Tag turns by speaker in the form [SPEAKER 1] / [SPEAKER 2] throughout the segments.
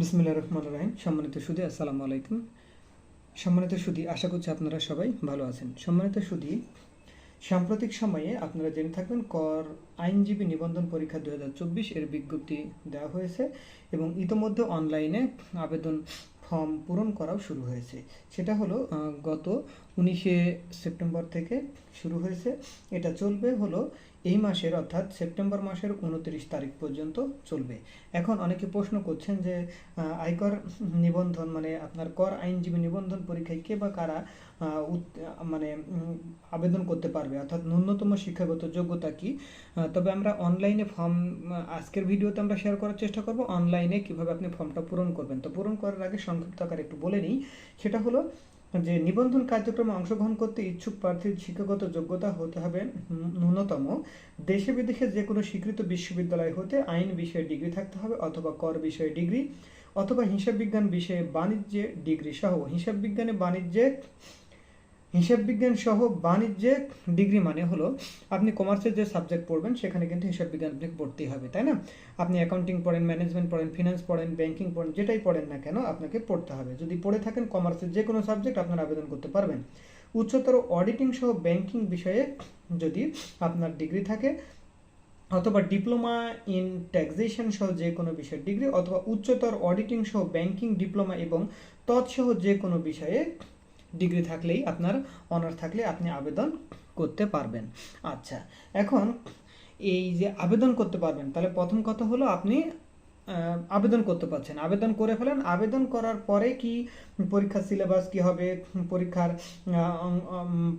[SPEAKER 1] বিসমিল্লা রহমান রাহিম। সম্মানিত সুদী, আসসালামু আলাইকুম। সম্মানিত সুদী, আশা করছি আপনারা সবাই ভালো আছেন। সম্মানিত সুদী, সাম্প্রতিক সময়ে আপনারা জেনে থাকবেন, কর আইনজীবী নিবন্ধন পরীক্ষা দু হাজার চব্বিশ এর বিজ্ঞপ্তি দেওয়া হয়েছে এবং ইতোমধ্যে অনলাইনে আবেদন ফর্ম পূরণ করাও শুরু হয়েছে। সেটা হলো গত উনিশে সেপ্টেম্বর থেকে শুরু হয়েছে। এটা চলবে হলো এই মাসের অর্থাৎ সেপ্টেম্বর মাসের উনত্রিশ তারিখ পর্যন্ত চলবে। এখন অনেকে প্রশ্ন করছেন যে আয়কর নিবন্ধন মানে আপনার কর আইনজীবী নিবন্ধন পরীক্ষায় কে বা কারা মানে আবেদন করতে পারবে? অর্থাৎ ন্যূনতম শিক্ষাগত যোগ্যতা কি? তবে আমরা অনলাইনে ফর্ম আজকের ভিডিওতে আমরা শেয়ার করার চেষ্টা করব, অনলাইনে কীভাবে আপনি ফর্মটা পূরণ করবেন। তো পূরণ করার আগে সংক্ষিপ্ত আকারে একটু বলে নিই। সেটা হলো যে নিবন্ধন কার্যক্রমে অংশগ্রহণ করতে ইচ্ছুক প্রার্থীর শিক্ষাগত যোগ্যতা হতে হবে ন্যূনতম। দেশে বিদেশে যে কোনো স্বীকৃত বিশ্ববিদ্যালয় হতে আইন বিষয়ে ডিগ্রি থাকতে হবে অথবা কর বিষয়ে ডিগ্রি অথবা হিসাব বিজ্ঞান বিষয়ে বাণিজ্যে ডিগ্রি সহ। হিসাববিজ্ঞানে বাণিজ্যে হিসাব বিজ্ঞান সহ বাণিজ্যে ডিগ্রি মানে হলো আপনি কমার্সের যে সাবজেক্ট পড়বেন, সেখানে কিন্তু হিসাব বিজ্ঞান আপনাকে পড়তেই হবে, তাই না? আপনি অ্যাকাউন্টিং পড়েন ম্যানেজমেন্ট পড়েন ফিনান্স পড়েন ব্যাংকিং পড়েন, যেটাই পড়েন না কেন আপনাকে পড়তে হবে। যদি পড়ে থাকেন কমার্সের যে কোনো সাবজেক্ট আপনারা আবেদন করতে পারবেন। উচ্চতর অডিটিং সহ ব্যাংকিং বিষয়ে যদি আপনার ডিগ্রি থাকে, অথবা ডিপ্লোমা ইন ট্যাক্সেশন সহ যে কোনো বিষয়ের ডিগ্রি, অথবা উচ্চতর অডিটিং সহ ব্যাংকিং ডিপ্লোমা এবং তৎসহ যে কোনো বিষয়ে ডিগ্রি থাকলেই আপনার অনার থাকলে আপনি আবেদন করতে পারবেন। আচ্ছা এখন এই যে আবেদন করতে পারবেন, তাহলে প্রথম কথা হলো আপনি আবেদন করতে পারছেন। আবেদন করে ফেলেন। আবেদন করার পরে কি পরীক্ষার সিলেবাস কি হবে? পরীক্ষার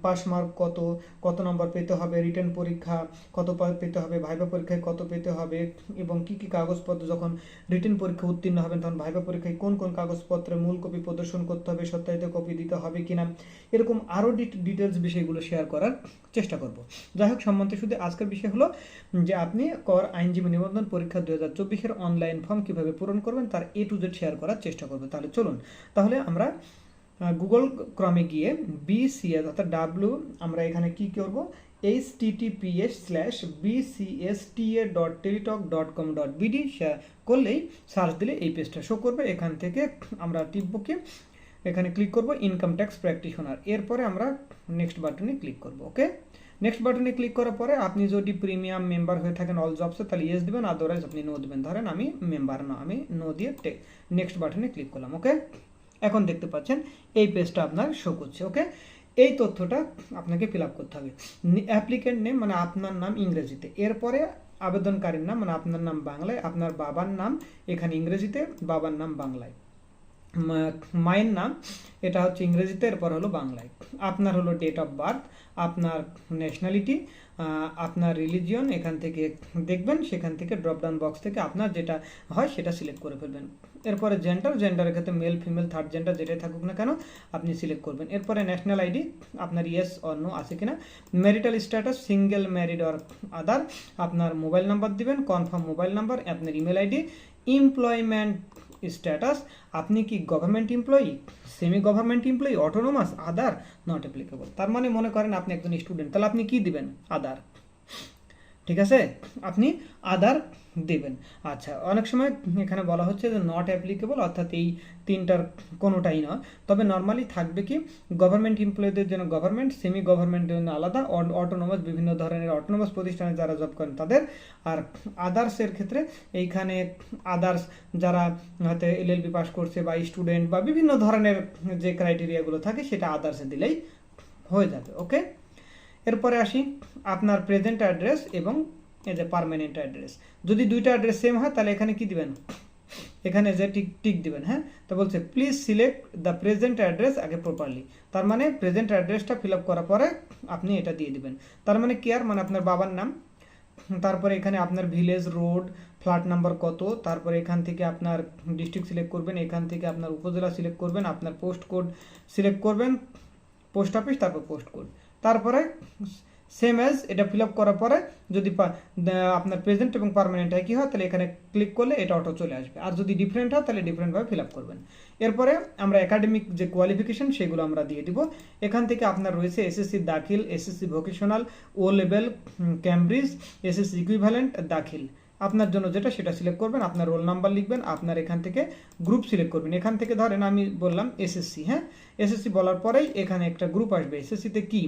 [SPEAKER 1] পাস মার্ক কত? কত নম্বর পেতে হবে? রিটার্ন পরীক্ষা কত পেতে হবে? ভাইবা পরীক্ষায় কত পেতে হবে? এবং কি কি কাগজপত্র যখন রিটার্ন পরীক্ষা উত্তীর্ণ হবেন, তখন ভাইবা পরীক্ষায় কোন কোন কাগজপত্রের মূল কপি প্রদর্শন করতে হবে, সত্যায়িত কপি দিতে হবে কিনা? এরকম আরও ডিটেলস বিষয়গুলো শেয়ার করার চেষ্টা করব। যাই হোক সম্বন্ধে শুধু আজকের বিষয় হলো যে আপনি কর আইনজীবী নিবন্ধন পরীক্ষা দু হাজার চব্বিশের অনলাইন ফর্ম কীভাবে পূরণ করবেন, তার এ টু জেড শেয়ার করার চেষ্টা করব। তাহলে চলুন, তাহলে আমরা গুগল ক্রমে গিয়ে বিসিএস অর্থাৎ ডাব্লু আমরা এখানে কি করব? H TTPS slash BCSTA dot Teletalk dot com dot BD করলেই সার্চ দিলে এই পেজটা শো করবে। এখান থেকে আমরা টিপব কি? এখানে ক্লিক করব ইনকাম ট্যাক্স প্র্যাকটিশনার এরপরে আমরা নেক্সট বাটনে ক্লিক করব ওকে নেক্সট বাটনে ক্লিক করার পরে আপনি যদি প্রিমিয়াম মেম্বার হয়ে থাকেন অল জবসে তাহলে ইয়েস দেবেন আদারওয়াইজ আপনি নো দেবেন। ধরেন আমি মেম্বার না, আমি নো দিয়ে নেক্সট বাটনে ক্লিক করলাম ওকে এখন দেখতে পাচ্ছেন, এই পেজটা আপনার শো করছে ওকে এই তথ্যটা আপনাকে ফিল করতে হবে। অ্যাপ্লিকেন্ট নেম মানে আপনার নাম ইংরেজিতে। এরপরে আবেদনকারীর নাম মানে আপনার নাম বাংলায়, আপনার বাবার নাম এখানে ইংরেজিতে, বাবার নাম বাংলায়। মায়ের নাম, এটা হচ্ছে ইংরেজিতে, এরপর হলো বাংলায়। আপনার হলো ডেট অফ বার্থ আপনার ন্যাশনালিটি আপনার রিলিজিয়ন এখান থেকে দেখবেন, সেখান থেকে ড্রপডাউন বক্স থেকে আপনার যেটা হয়, সেটা সিলেক্ট করে ফেলবেন। এরপরে জেন্ডার জেন্ডারের ক্ষেত্রে মেল ফিমেল থার্ড জেন্ডার যেটাই থাকুক না কেন, আপনি সিলেক্ট করবেন। এরপরে ন্যাশনাল আইডি আপনার ইয়েস অর নো আছে কিনা। Marital status single married or other আপনার মোবাইল নাম্বার দিবেন কনফার্ম মোবাইল নাম্বার আপনার ইমেল আইডি এমপ্লয়মেন্ট স্ট্যাটাস আপনি কি government employee semi government employee autonomous other not applicable তার মানে মনে করেন আপনি একজন স্টুডেন্ট তাহলে আপনি কি দিবেন? আদার ঠিক আছে? আপনি আদার দেবেন। আচ্ছা অনেক সময় এখানে বলা হচ্ছে যে নট অ্যাপ্লিকেবল অর্থাৎ এই তিনটার কোনোটাই নয়। তবে নর্মালি থাকবে কি গভর্নমেন্ট এমপ্লয়ীদের জন্য গভর্নমেন্ট সেমি গভর্নমেন্টের জন্য আলাদা অটোনোমাস বিভিন্ন ধরনের অটোনোমাস প্রতিষ্ঠানে যারা জব করেন তাদের। আর আদার্সের ক্ষেত্রে এইখানে আদার্স যারা হয়তো এলএলবি পাস করছে বা স্টুডেন্ট বা বিভিন্ন ধরনের যে ক্রাইটেরিয়াগুলো থাকে সেটা আদার্সে দিলেই হয়ে যাবে ওকে এরপরে আসি আপনার প্রেজেন্ট অ্যাড্রেস এবং এই যে পার্মানেন্ট অ্যাড্রেস যদি দুইটা অ্যাড্রেস সেম হয়, তাহলে এখানে কি দিবেন? এখানে যে টিক টিক দিবেন হ্যাঁ? তো বলছে please select the present address আগে প্রপারলি তার মানে প্রেজেন্ট অ্যাড্রেসটা ফিল আপ করার পরে আপনি এটা দিয়ে দিবেন। তার মানে কি আর? মানে আপনার বাবার নাম, তারপরে এখানে আপনার ভিলেজ রোড ফ্ল্যাট নাম্বার কত, তারপরে এখান থেকে আপনার ডিস্ট্রিক্ট সিলেক্ট করবেন, এখান থেকে আপনার উপজেলা সিলেক্ট করবেন, আপনার পোস্ট কোড সিলেক্ট করবেন পোস্ট অফিস তারপর পোস্ট কোড তারপরে সেম অ্যাজ এটা ফিল আপ করার পরে যদি আপনার প্রেজেন্ট এবং পার্মানেন্ট একই হয়, তাহলে এখানে ক্লিক করলে এটা অটো চলে আসবে। আর যদি ডিফারেন্ট হয়, তাহলে ডিফারেন্টভাবে ফিল আপ করবেন। এরপরে আমরা একাডেমিক যে কোয়ালিফিকেশন সেগুলো আমরা দিয়ে দিব। এখান থেকে আপনার রয়েছে SSC Dakhil SSC vocational O level Cambridge SSC equivalent Dakhil. আপনার জন্য যেটা, সেটা সিলেক্ট করবেন, আপনার রোল নাম্বার লিখবেন, আপনার এখান থেকে গ্রুপ সিলেক্ট করবেন। এখান থেকে ধরেন আমি বললাম এসএসসি হ্যাঁ? এসএসসি বলার পরেই এখানে একটা গ্রুপ আসবে। এসএসসিতে কি?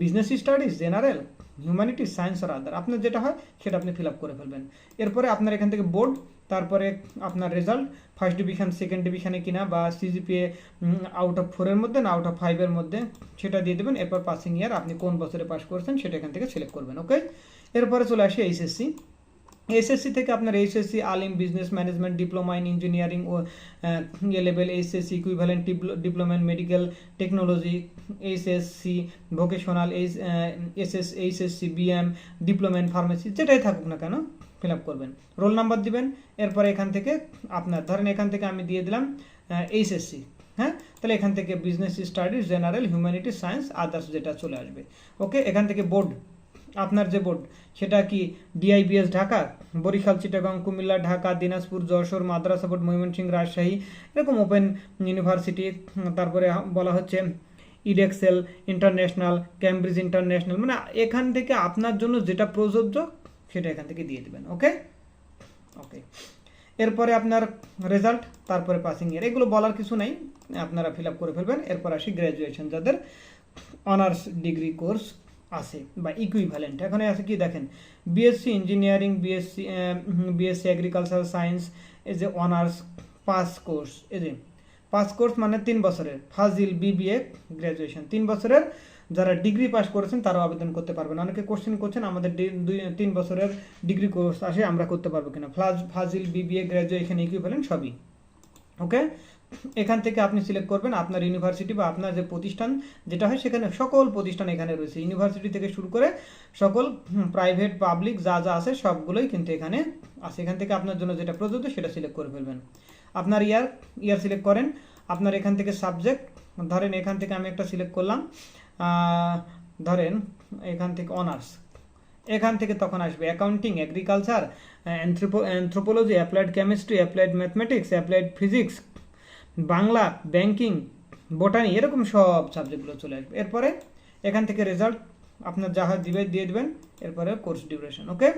[SPEAKER 1] Business studies general humanities science আর আদার আপনার যেটা হয়, সেটা আপনি ফিল আপ করে ফেলবেন। এরপরে আপনার এখান থেকে বোর্ড তারপরে আপনার রেজাল্ট ফার্স্ট ডিভিশন সেকেন্ড ডিভিশনে কিনা বা সিজিপিএ আউট অফ ফোরের মধ্যে না আউট অফ ফাইভের মধ্যে, সেটা দিয়ে দেবেন। এরপর পাসিং ইয়ার আপনি কোন বছরে পাস করছেন, সেটা এখান থেকে সিলেক্ট করবেন ওকে এরপরে চলে আসি এইচএসসি এসএসসি থেকে আপনার HSC Alim business management diploma in engineering O A level HSC equivalent diploma in medical technology HSC vocational H SS HSC BM diploma in pharmacy যেটাই থাকুক না কেন ফিল আপ করবেন। রোল নাম্বার দিবেন, এরপরে এখান থেকে আপনার, ধরেন এখান থেকে আমি দিয়ে দিলাম এইচএসসি হ্যাঁ? তাহলে এখান থেকে business studies general humanity science others যেটা চলে আসবে। ওকে এখান থেকে বোর্ড আপনার যে বোর্ড, সেটা কি ডিআইবিএস ঢাকা, বরিশাল, চিটাগাং, কুমিল্লা, ঢাকা, দিনাজপুর, যশোর, মাদ্রাসা বোর্ড, ময়মনসিংহ, রাজশাহী, এরকম ওপেন ইউনিভার্সিটি তারপরে বলা হচ্ছে ইডেক্সেল ইন্টারন্যাশনাল ক্যামব্রিজ ইন্টারন্যাশনাল মানে এখান থেকে আপনার জন্য যেটা প্রযোজ্য, সেটা এখান থেকে দিয়ে দেবেন, ওকে? ওকে। এরপরে আপনার রেজাল্ট তারপরে পাসিং ইয়ার এগুলো বলার কিছু নাই, আপনারা ফিল আপ করে ফেলবেন, এরপর আসি গ্র্যাজুয়েশন যাদের অনার্স ডিগ্রি কোর্স আছে বা ইকুইভ্যালেন্ট এখানে আছে কি দেখেন BSc engineering BSc BSc agriculture science এই যে অনার্স পাস কোর্স এই যে পাস কোর্স মানে তিন বছরের, ফাজিল বিবিএ গ্র্যাজুয়েশন তিন বছরের যারা ডিগ্রি পাস করেছেন তারাও আবেদন করতে পারবেন। অনেকে কোশ্চেন করছেন, আমাদের দুই, তিন বছরের ডিগ্রি কোর্স আসে, আমরা করতে পারব কিনা। ফ্লাজ ফাজিল বিবিএ গ্র্যাজুয়েশন ইকুইভ্যালেন্ট সবই। ওকে এখান থেকে আপনি সিলেক্ট করবেন আপনার ইউনিভার্সিটি বা আপনার যে প্রতিষ্ঠান যেটা হয় সেখানে সকল প্রতিষ্ঠান এখানে রয়েছে। ইউনিভার্সিটি থেকে শুরু করে সকল প্রাইভেট পাবলিক যা যা আছে সবগুলোই কিন্তু এখানে আছে। এখান থেকে আপনার জন্য যেটা প্রযোজ্য সেটা সিলেক্ট করে ফেলবেন। আপনার ইয়ার ইয়ার সিলেক্ট করেন। আপনার এখান থেকে সাবজেক্ট ধরেন এখান থেকে আমি একটা সিলেক্ট করলাম ধরেন এখান থেকে অনার্স এখান থেকে তখন আসবে accounting agriculture anthropology applied chemistry applied mathematics applied physics Bangla banking botany এরকম সব সাবজেক্টগুলো চলে আসবে। এরপরে এখান থেকে রেজাল্ট আপনার যা হয় দিবে, দিয়ে দিবেন। এরপরে কোর্স ডিউরেশন ওকে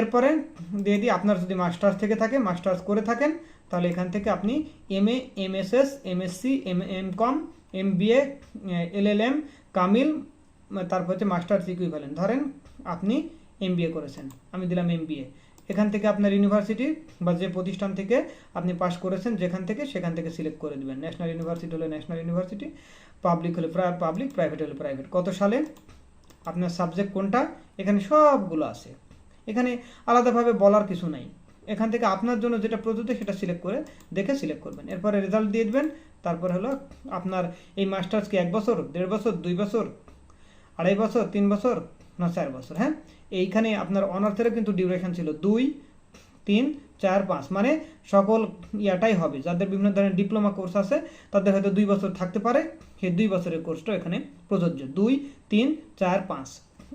[SPEAKER 1] এরপরে দিয়ে দিই, আপনার যদি মাস্টার্স থেকে থাকে মাস্টার্স করে থাকেন, তাহলে এখান থেকে আপনি M A M S S M S C M M com M B A L L M Kamil তারপর হচ্ছে মাস্টার্স ইকুইভ্যালেন্ট ধরেন আপনি এম বি এ করেছেন, আমি দিলাম এম বি এ এখান থেকে আপনার ইউনিভার্সিটি বা যে প্রতিষ্ঠান থেকে আপনি পাশ করেছেন, যেখান থেকে সেখান থেকে সিলেক্ট করে দেবেন ন্যাশনাল ইউনিভার্সিটি হলে ন্যাশনাল ইউনিভার্সিটি পাবলিক হলে পাবলিক প্রাইভেট হলে প্রাইভেট কত সালে? আপনার সাবজেক্ট কোনটা? এখানে সবগুলো আছে। এখানে আলাদাভাবে বলার কিছু নাই। এখান থেকে আপনার জন্য যেটা প্রযোজ্য সেটা সিলেক্ট করে দেখে সিলেক্ট করবেন। এরপরে রেজাল্ট দিয়ে দেবেন। তারপর হলো আপনার এই মাস্টার্স কি এক বছর, দেড় বছর, দুই বছর, আড়াই বছর, তিন বছর না চার বছর হ্যাঁ? এইখানে আপনার অনার্সেরও কিন্তু ডিউরেশন ছিল দুই, তিন, চার, পাঁচ। মানে সকল ইয়াটাই হবে। যাদের বিভিন্ন ধরনের ডিপ্লোমা কোর্স আছে, তাদের হয়তো দুই বছর থাকতে পারে। সেই দুই বছরের কোর্সটা এখানে প্রযোজ্য। দুই, তিন, চার, পাঁচ।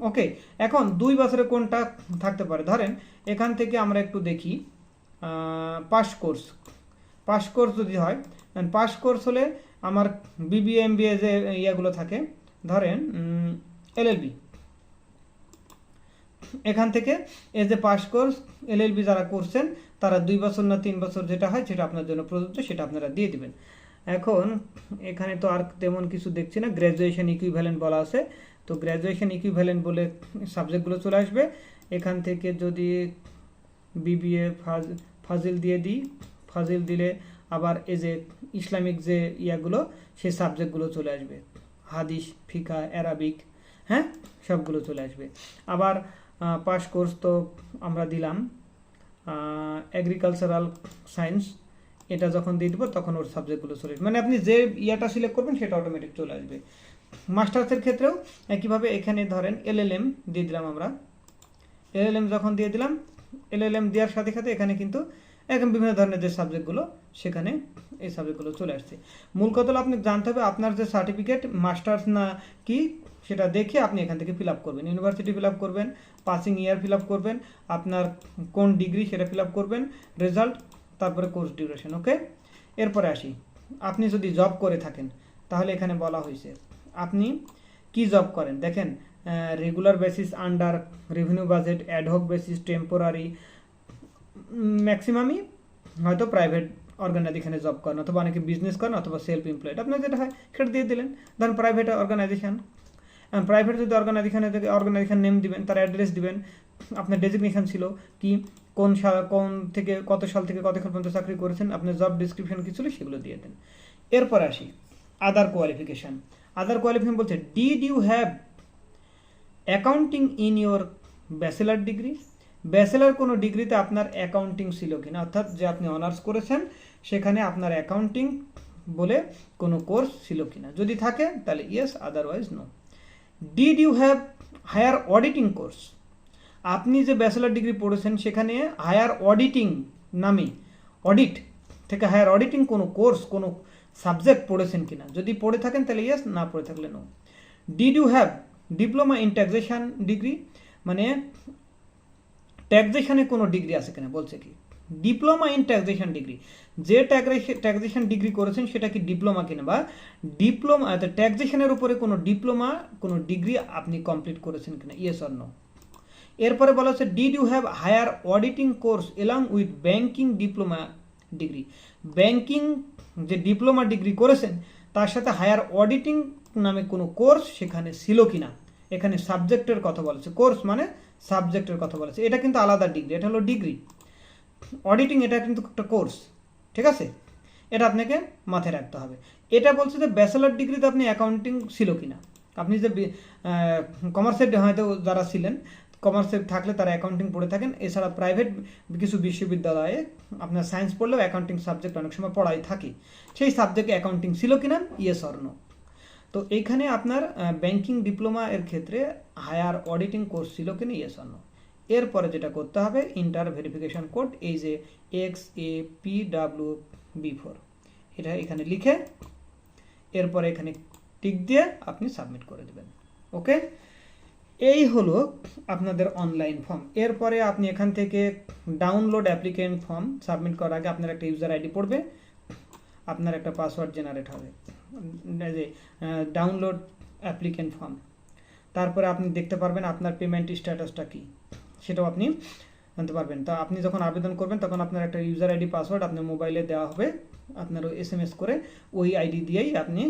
[SPEAKER 1] ওকে, এখন দুই বছরে কোনটা থাকতে পারে? ধরেন, এখান থেকে আমরা একটু দেখি পাস কোর্স পাস কোর্স যদি হয় পাস কোর্স হলে আমার বিবিএ এমবিএ যে ইয়েগুলো থাকে, ধরেন এলএলবি এখান থেকে এই যে পাস কোর্স এলএলবি যারা করছেন, তারা দুই বছর না তিন বছর যেটা হয় সেটা আপনার জন্য প্রযোজ্য, সেটা আপনারা দিয়ে দিবেন। এখন এখানে তো আর তেমন কিছু দেখছি না গ্র্যাজুয়েশন ইকুইভ্যালেন্ট বলা আছে। তো গ্র্যাজুয়েশন ইকুইভ্যালেন্ট বলে সাবজেক্টগুলো চলে আসবে। এখান থেকে যদি বিবিএ ফাজিল দিয়ে দিই, ফাজিল দিলে আবার এই যে ইসলামিক যে ইয়াগুলো, সেই সাবজেক্টগুলো চলে আসবে। হাদিস, ফিকা, অ্যারাবিক হ্যাঁ? সবগুলো চলে আসবে। আবার পাস কোর্স তো আমরা দিলাম। অ্যাগ্রিকালচারাল সায়েন্স এটা যখন দিয়ে দিব তখন ওর সাবজেক্টগুলো চলে মানে আপনি যে ইয়াটা সিলেক্ট করবেন সেটা অটোমেটিক চলে আসবে। মাস্টার্সের ক্ষেত্রেও একইভাবে এখানে ধরেন এলএলএম দিয়ে দিলাম আমরা। এলএলএম যখন দিয়ে দিলাম এলএলএম দেওয়ার সাথে সাথে এখানে কিন্তু একদম বিভিন্ন ধরনের যে সাবজেক্টগুলো সেখানে এই সাবজেক্টগুলো চলে আসছে। মূল কথা হলো আপনি জানতে হবে আপনার যে সার্টিফিকেট মাস্টার্স না কি, সেটা দেখে আপনি এখান থেকে ফিল আপ করবেন। ইউনিভার্সিটি ফিল আপ করবেন পাসিং ইয়ার ফিল আপ করবেন, আপনার কোন ডিগ্রি সেটা ফিল আপ করবেন রেজাল্ট তারপরে কোর্স ডিউরেশন ওকে এরপরে আসি। আপনি যদি জব করে থাকেন, তাহলে এখানে বলা হয়েছে, আপনি কি জব করেন? দেখেন regular basis under revenue budget ad hoc basis temporary ম্যাক্সিমামই হয়তো প্রাইভেট অর্গানাইজেশনে জব করেন অথবা অনেকে বিজনেস করেন অথবা সেলফ এমপ্লয়েড আপনার যেটা হয় সেটা দিয়ে দিলেন। ধরেন প্রাইভেট অর্গানাইজেশন প্রাইভেট যদি অর্গানাইজেশনে অর্গানাইজেশন নেম দিবেন, তার অ্যাড্রেস দিবেন, আপনার ডেজিগনেশন ছিল কি, কোন সাল, কোন থেকে কত সাল থেকে কতক্ষণ পর্যন্ত চাকরি করেছেন, আপনার জব ডিসক্রিপশন কি ছিল সেগুলো দিয়ে দেন। এরপর আসি আদার কোয়ালিফিকেশান আদার কোয়ালিফিকেশন বলছে did you have accounting in your bachelor degree bachelor কোনো ডিগ্রিতে আপনার অ্যাকাউন্টিং ছিল কিনা, অর্থাৎ যে আপনি অনার্স করেছেন, সেখানে আপনার অ্যাকাউন্টিং বলে কোনো কোর্স ছিল কিনা। যদি থাকে, তাহলে yes otherwise no did you have higher auditing course আপনি যে ব্যাচেলার ডিগ্রি পড়েছেন, সেখানে হায়ার অডিটিং নামে অডিট থেকে হায়ার অডিটিং কোনো কোর্স কোনো সাবজেক্ট পড়েছেন কিনা? যদি পড়ে থাকেন, তাহলে ইয়েস না পড়ে থাকলে no did you have diploma in taxation degree মানে ট্যাক্সেশনে কোনো ডিগ্রি আছে কিনা? বলছে কি ডিপ্লোমা ইন ট্যাক্সেশন ডিগ্রি যে ট্যাক্সেশন ডিগ্রি করেছেন, সেটা কি ডিপ্লোমা কিনা? বা ডিপ্লোমা ট্যাক্সেশনের উপরে কোনো ডিপ্লোমা কোনো ডিগ্রি আপনি কমপ্লিট করেছেন কিনা? ইয়েস অর নো এরপরে বলা হচ্ছে did you have higher auditing course along with banking diploma degree banking যে ডিপ্লোমা ডিগ্রি করেছেন, তার সাথে হায়ার অডিটিং নামে কোনো কোর্স সেখানে ছিল কিনা? এখানে সাবজেক্টের কথা বলেছে। কোর্স মানে সাবজেক্টের কথা বলেছে। এটা কিন্তু আলাদা ডিগ্রি এটা হলো ডিগ্রি অডিটিং এটা কিন্তু একটা কোর্স ঠিক আছে? এটা আপনাকে মাথায় রাখতে হবে। এটা বলছে যে ব্যাচেলার ডিগ্রিতে আপনি অ্যাকাউন্টিং ছিল কিনা। আপনি যে কমার্সের হয়তো যারা ছিলেন কমার্সের থাকলে তারা অ্যাকাউন্টিং পড়ে থাকেন। এছাড়া প্রাইভেট কিছু বিশ্ববিদ্যালয়ে আপনার সায়েন্স পড়লেও অ্যাকাউন্টিং সাবজেক্ট অনেক সময় পড়াই থাকে। সেই সাবজেক্টে অ্যাকাউন্টিং ছিল কিনা? ইয়েস অর নো তো এইখানে আপনার ব্যাংকিং ডিপ্লোমা এর ক্ষেত্রে হায়ার অডিটিং কোর্স ছিল কিনা? ইয়েস নো এরপরে যেটা করতে হবে ইন্টার ভেরিফিকেশন কোড এই যে X A P W B four এটা এখানে লিখে, এরপরে এখানে টিক দিয়ে আপনি সাবমিট করে দেবেন। ওকে এই হলো আপনাদের অনলাইন ফর্ম এরপরে আপনি এখান থেকে ডাউনলোড অ্যাপ্লিকেন্ট ফর্ম সাবমিট করার আগে আপনার একটা ইউজার আইডি পড়বে, আপনার একটা পাসওয়ার্ড জেনারেট হবে। যে ডাউনলোড অ্যাপ্লিকেন্ট ফর্ম তারপরে আপনি দেখতে পারবেন আপনার পেমেন্ট স্ট্যাটাসটা কী। সেটাও আপনি জানতে পারবেন। তো আপনি যখন আবেদন করবেন, তখন আপনার একটা ইউজার আইডি পাসওয়ার্ড আপনার মোবাইলে দেওয়া হবে। আপনার এস এম এস করে ওই আইডি দিয়েই আপনি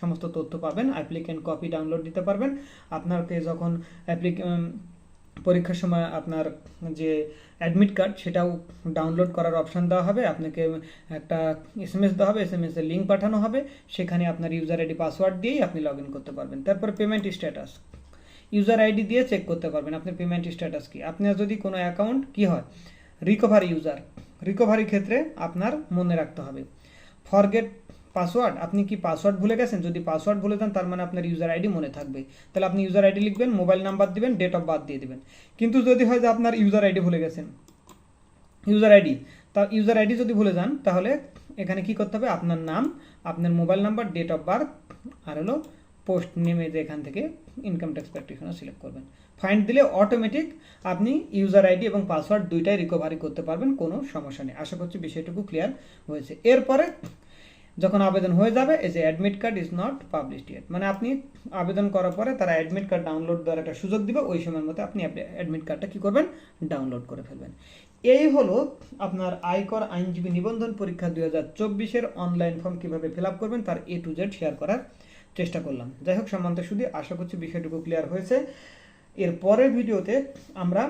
[SPEAKER 1] সমস্ত তথ্য পাবেন। অ্যাপ্লিকেন্ট কপি ডাউনলোড দিতে পারবেন। আপনাকে যখন অ্যাপ্লিক পরীক্ষার সময় আপনার যে অ্যাডমিট কার্ড সেটাও ডাউনলোড করার অপশান দেওয়া হবে। আপনাকে একটা এস এম এস দেওয়া হবে এস এম এসের লিঙ্ক পাঠানো হবে। সেখানে আপনার ইউজার আইডি পাসওয়ার্ড দিয়েই আপনি লগ ইন করতে পারবেন। তারপর পেমেন্ট স্ট্যাটাস ইউজার আইডি দিয়ে চেক করতে পারবেন আপনার পেমেন্ট স্ট্যাটাস কি। আপনার যদি কোনো অ্যাকাউন্ট কি হয় রিকভারি ইউজার রিকভারির ক্ষেত্রে আপনার মনে রাখতে হবে। ফরগেট পাসওয়ার্ড আপনি কি পাসওয়ার্ড ভুলে গেছেন? যদি পাসওয়ার্ড ভুলে যান, তার মানে আপনার ইউজার আইডি মনে থাকবে। তাহলে আপনি ইউজার আইডি লিখবেন মোবাইল নাম্বার দিবেন ডেট অফ বার্থ দিয়ে দেবেন। কিন্তু যদি হয় যে আপনার ইউজার আইডি ভুলে গেছেন ইউজার আইডি তা ইউজার আইডি যদি ভুলে যান, তাহলে এখানে কি করতে হবে? আপনার নাম, আপনার mobile number date of birth আর হলো পোস্ট নেমে যে এখান থেকে ইনকাম ট্যাক্স প্র্যাকটিশনার সিলেক্ট করবেন। ফাইন্ড দিলে অটোমেটিক আপনি ইউজার আইডি এবং পাসওয়ার্ড দুইটাই রিকভারি করতে পারবেন, কোনো সমস্যা নেই। আশা করছি বিষয়টুকু ক্লিয়ার হয়েছে। এরপরে যখন আবেদন হয়ে যাবে, এই যে admit card is not published yet মানে আপনি আবেদন করার পরে তারা অ্যাডমিট কার্ড ডাউনলোড দেওয়ার একটা সুযোগ দিবে, ওই সময়ের মধ্যে আপনি অ্যাডমিট কার্ডটা কী করবেন? ডাউনলোড করে ফেলবেন। এই হলো আপনার আয়কর আইনজীবী নিবন্ধন পরীক্ষা দুই হাজার চব্বিশের অনলাইন ফর্ম কীভাবে ফিল আপ করবেন, তার এ টু জেড শেয়ার করার চেষ্টা করলাম। যাই হোক সম্বন্ধে শুধু আশা করছি বিষয়টুকু ক্লিয়ার হয়েছে। এর পরের ভিডিওতে আমরা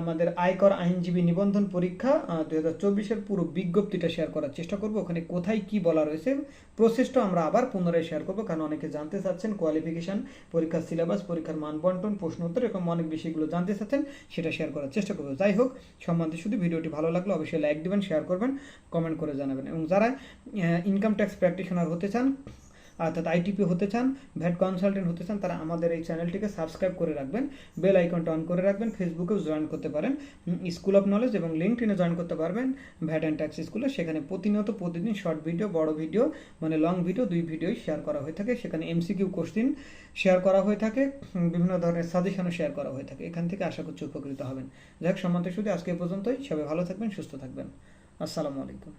[SPEAKER 1] আমাদের আয়কর আইনজীবী নিবন্ধন পরীক্ষা দুই হাজার চব্বিশের পুরো বিজ্ঞপ্তিটা শেয়ার করার চেষ্টা করব। ওখানে কোথায় কি বলা রয়েছে প্রসেসটা আমরা আবার পুনরায় শেয়ার করব, কারণ অনেকে জানতে চাচ্ছেন কোয়ালিফিকেশান পরীক্ষার সিলেবাস পরীক্ষার মান বন্টন প্রশ্ন উত্তর এরকম অনেক বিষয়গুলো জানতে চাচ্ছেন, সেটা শেয়ার করার চেষ্টা করব। যাই হোক, সম্বন্ধে শুধু ভিডিওটি ভালো লাগলে অবশ্যই লাইক দেবেন শেয়ার করবেন কমেন্ট করে জানাবেন। এবং যারা ইনকাম ট্যাক্স প্র্যাকটিশনার হতে চান অর্থাৎ আইটিপি হতে চান ভ্যাট কনসালটেন্ট হতে চান, তারা আমাদের এই চ্যানেলটিকে সাবস্ক্রাইব করে রাখবেন, বেল আইকনটা অন করে রাখবেন, ফেসবুকেও জয়েন করতে পারেন স্কুল অফ নলেজ এবং লিঙ্কটিনে জয়েন করতে পারবেন ভ্যাট অ্যান্ড ট্যাক্স স্কুলে, সেখানে প্রতিনিয়ত প্রতিদিন শর্ট ভিডিও, বড় ভিডিও মানে লং ভিডিও, দুই ভিডিওই শেয়ার করা হয়ে থাকে। সেখানে এমসি এমসিকিউ কোশ্চিন শেয়ার করা হয়ে থাকে বিভিন্ন ধরনের সাজেশনও শেয়ার করা হয়ে থাকে। এখান থেকে আশা করছি উপকৃত হবেন। যাই হোক সম্বন্ধে শুধু আজকে পর্যন্তই। সবাই ভালো থাকবেন, সুস্থ থাকবেন। আসসালামু আলাইকুম।